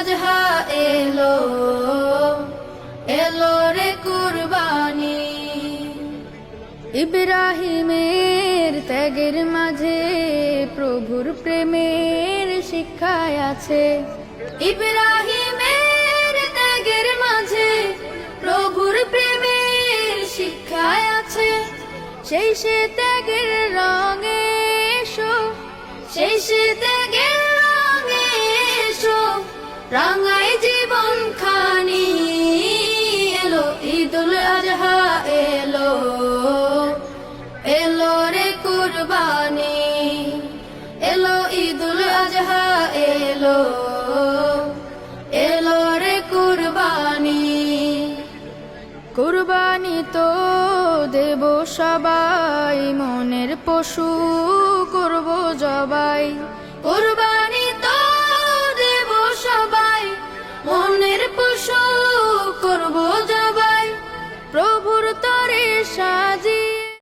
এলো এলো রে কুরবানি। ইব্রাহিমের ত্যাগের মাঝে প্রভুর প্রেমের শিক্ষা আছে। ইব্রাহিমের ত্যাগের মাঝে প্রভুর প্রেমের শিক্ষা আছে। সেই সে ত্যাগের রঙে এসো সেই সে ত্যাগের রাঙায় জীবন খানি এলো, ঈদুল আজহা এলো। এলো রে কুরবানি, এলো ঈদুল আজহা এলো। এলো রে কুরবানি কুরবানি তো দেব সবাই, মনের পশু করব জবাই। সাজ